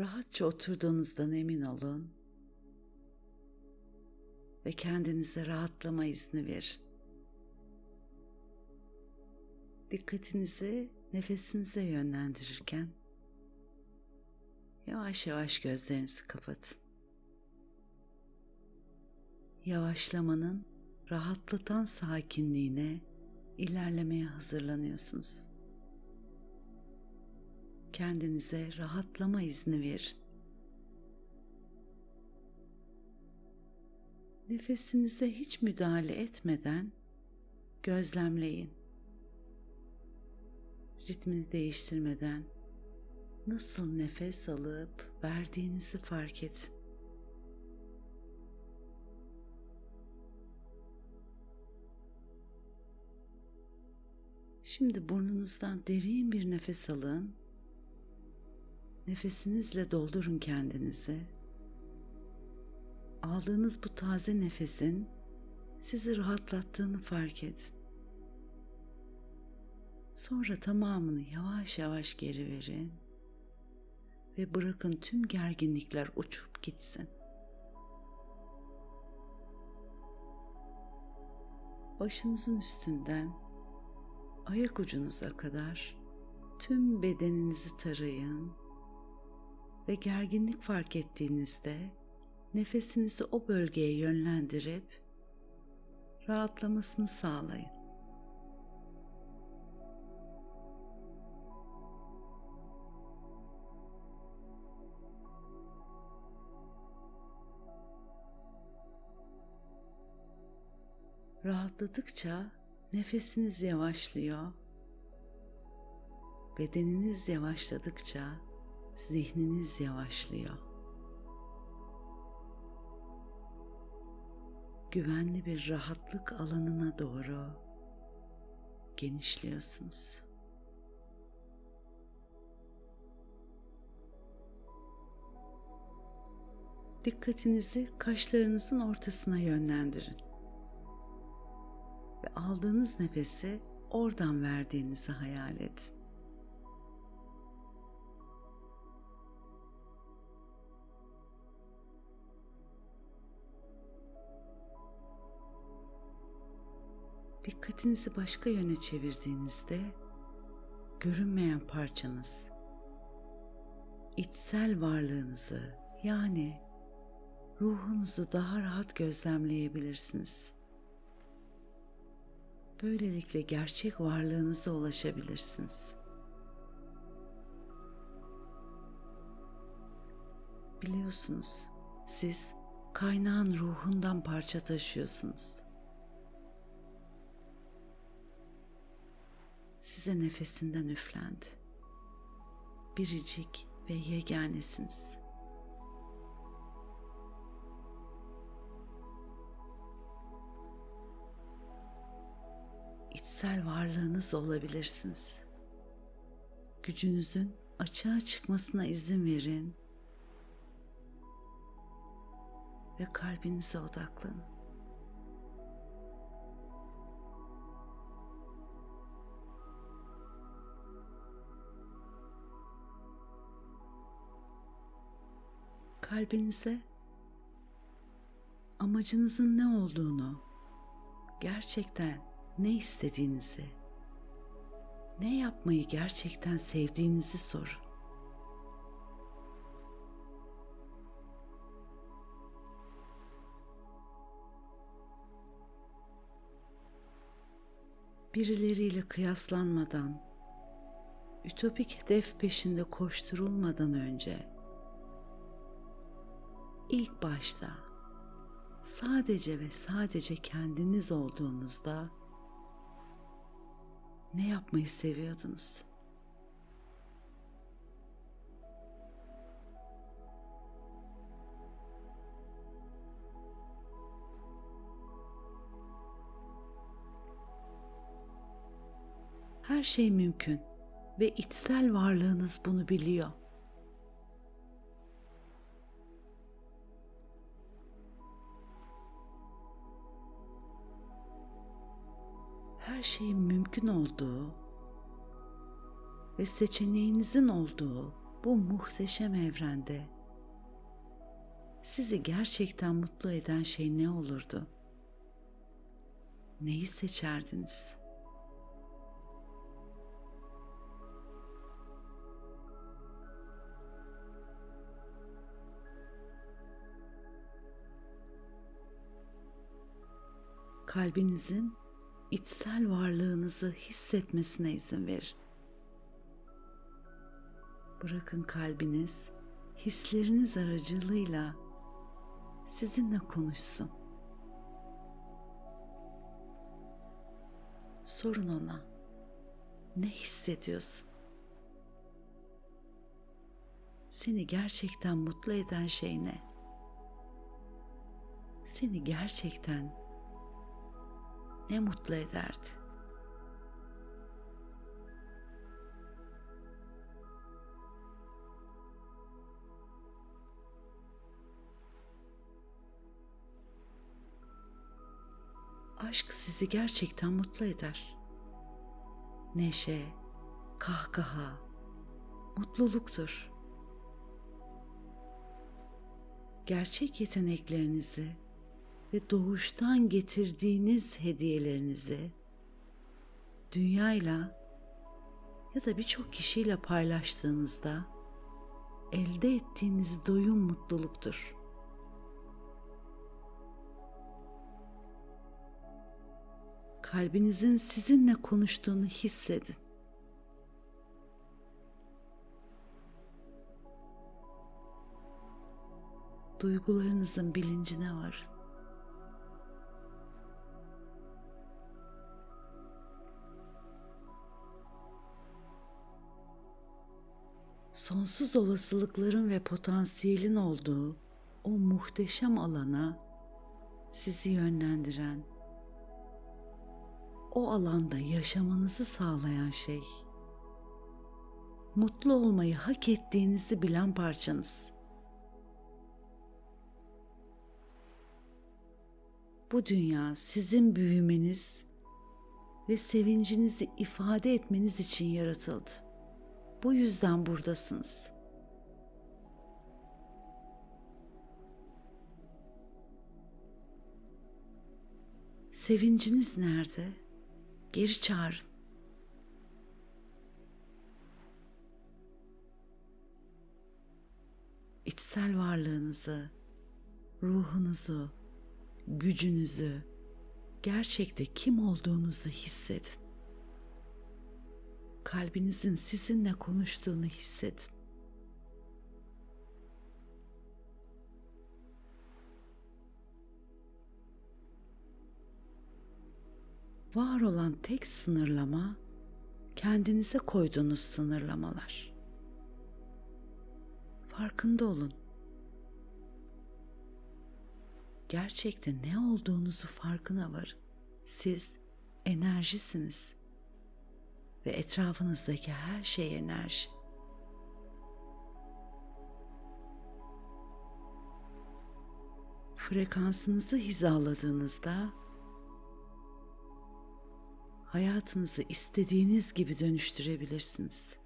Rahatça oturduğunuzdan emin olun ve kendinize rahatlama izni verin. Dikkatinizi nefesinize yönlendirirken yavaş yavaş gözlerinizi kapatın. Yavaşlamanın rahatlatan sakinliğine ilerlemeye hazırlanıyorsunuz. Kendinize rahatlama izni verin. Nefesinize hiç müdahale etmeden gözlemleyin. Ritmini değiştirmeden nasıl nefes alıp verdiğinizi fark edin. Şimdi burnunuzdan derin bir nefes alın. Nefesinizle doldurun kendinizi. Aldığınız bu taze nefesin sizi rahatlattığını fark edin. Sonra tamamını yavaş yavaş geri verin ve bırakın tüm gerginlikler uçup gitsin. Başınızın üstünden ayak ucunuza kadar tüm bedeninizi tarayın ve gerginlik fark ettiğinizde nefesinizi o bölgeye yönlendirip rahatlamasını sağlayın. Rahatladıkça nefesiniz yavaşlıyor. Bedeniniz yavaşladıkça zihniniz yavaşlıyor. Güvenli bir rahatlık alanına doğru genişliyorsunuz. Dikkatinizi kaşlarınızın ortasına yönlendirin ve aldığınız nefesi oradan verdiğinizi hayal edin. Dikkatinizi başka yöne çevirdiğinizde görünmeyen parçanız içsel varlığınızı yani ruhunuzu daha rahat gözlemleyebilirsiniz. Böylelikle gerçek varlığınıza ulaşabilirsiniz. Biliyorsunuz siz kaynağın ruhundan parça taşıyorsunuz. Size nefesinden üflendi. Biricik ve yeganesiniz. içsel varlığınız olabilirsiniz. Gücünüzün açığa çıkmasına izin verin ve kalbinize odaklanın. Kalbinize amacınızın ne olduğunu gerçekten ne istediğinizi, ne yapmayı gerçekten sevdiğinizi sorun. Birileriyle kıyaslanmadan, ütopik hedef peşinde koşturulmadan önce ilk başta sadece ve sadece kendiniz olduğunuzda ne yapmayı seviyordunuz? Her şey mümkün ve içsel varlığınız bunu biliyor. Her şeyin mümkün olduğu ve seçeneğinizin olduğu bu muhteşem evrende sizi gerçekten mutlu eden şey ne olurdu? Neyi seçerdiniz? Kalbinizin içsel varlığınızı hissetmesine izin verin. Bırakın kalbiniz hisleriniz aracılığıyla sizinle konuşsun. Sorun ona. Ne hissediyorsun? Seni gerçekten mutlu eden şey ne? Seni gerçekten ne mutlu ederdi? Aşk sizi gerçekten mutlu eder. Neşe, kahkaha, mutluluktur. Gerçek yeteneklerinizi ve doğuştan getirdiğiniz hediyelerinizi dünyayla ya da birçok kişiyle paylaştığınızda elde ettiğiniz doyum mutluluktur. Kalbinizin sizinle konuştuğunu hissedin. Duygularınızın bilincine varın. Sonsuz olasılıkların ve potansiyelin olduğu o muhteşem alana sizi yönlendiren, o alanda yaşamanızı sağlayan şey, mutlu olmayı hak ettiğinizi bilen parçanız. Bu dünya sizin büyümeniz ve sevincinizi ifade etmeniz için yaratıldı. Bu yüzden buradasınız. Sevinciniz nerede? Geri çağırın. İçsel varlığınızı, ruhunuzu, gücünüzü, gerçekte kim olduğunuzu hissedin kalbinizin sizinle konuştuğunu hissedin. Var olan tek sınırlama kendinize koyduğunuz sınırlamalar. Farkında olun. Gerçekte ne olduğunuzu farkına varın. Siz enerjisiniz ve etrafınızdaki her şey enerji. Frekansınızı hizaladığınızda hayatınızı istediğiniz gibi dönüştürebilirsiniz.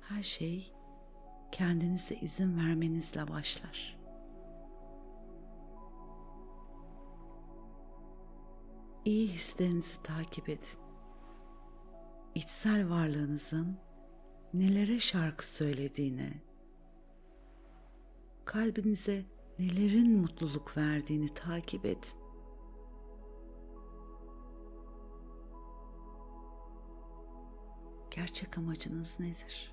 Her şey kendinize izin vermenizle başlar. İyi hislerinizi takip edin içsel varlığınızın nelere şarkı söylediğini, kalbinize nelerin mutluluk verdiğini takip edin. Gerçek amacınız nedir?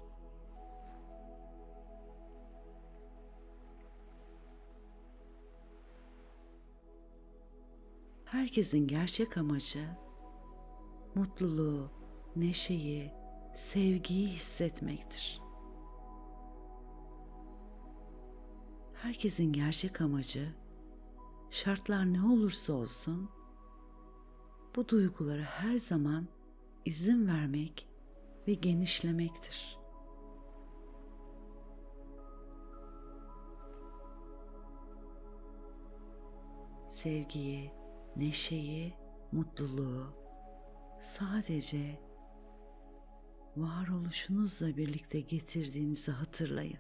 Herkesin gerçek amacı mutluluğu, neşeyi, sevgiyi hissetmektir. Herkesin gerçek amacı şartlar ne olursa olsun bu duygulara her zaman izin vermek ve genişlemektir. Sevgiyi, neşeyi, mutluluğu sadece varoluşunuzla birlikte getirdiğinizi hatırlayın.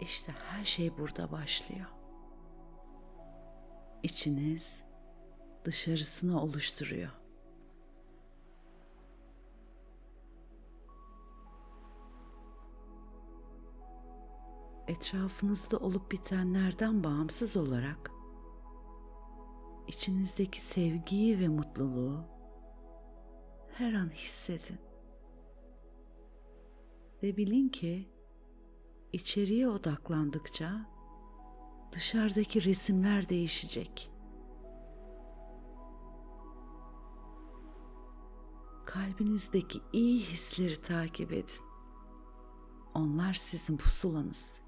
İşte her şey burada başlıyor. İçiniz dışarısını oluşturuyor. Etrafınızda olup bitenlerden bağımsız olarak içinizdeki sevgiyi ve mutluluğu her an hissedin. Ve bilin ki içeriye odaklandıkça dışarıdaki resimler değişecek. Kalbinizdeki iyi hisleri takip edin. Onlar sizin pusulanız.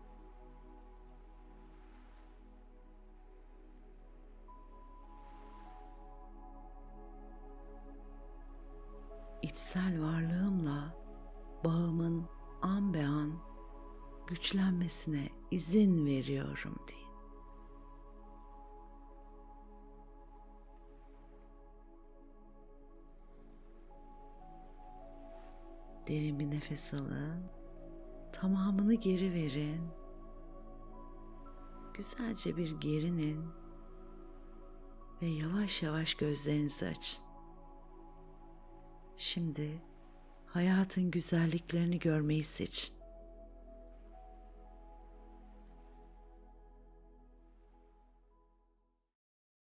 İçsel varlığımla bağımın an be an güçlenmesine izin veriyorum deyin. Derin bir nefes alın. Tamamını geri verin. Güzelce bir gerinin ve yavaş yavaş gözlerinizi açın. Şimdi hayatın güzelliklerini görmeyi seçin.